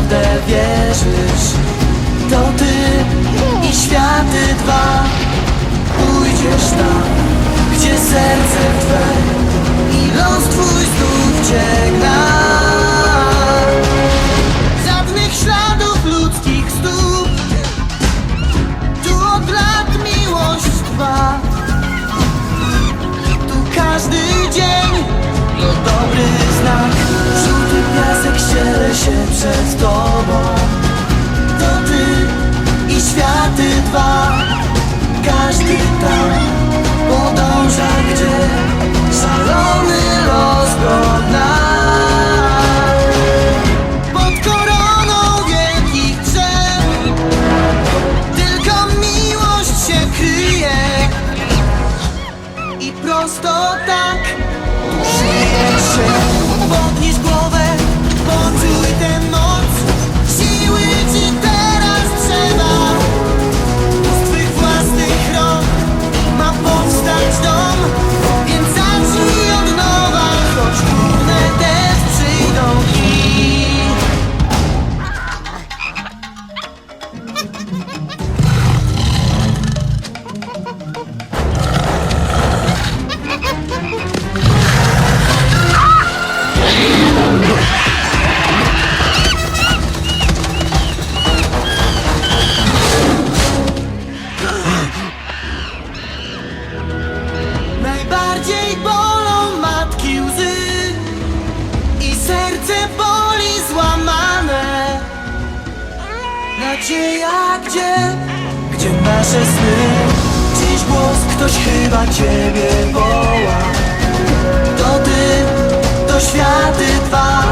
naprawdę wierzysz? To ty i światy dwa. Pójdziesz tam, gdzie serce twe I los twój znów cię gra. Żadnych śladów ludzkich stóp tak. Żyje się Podnieś głowę Poczuj tę Najbardziej bolą matki łzy I serce boli złamane Nadzieja gdzie? Gdzie nasze sny? Dziś głos ktoś chyba ciebie woła To ty, to światy dwa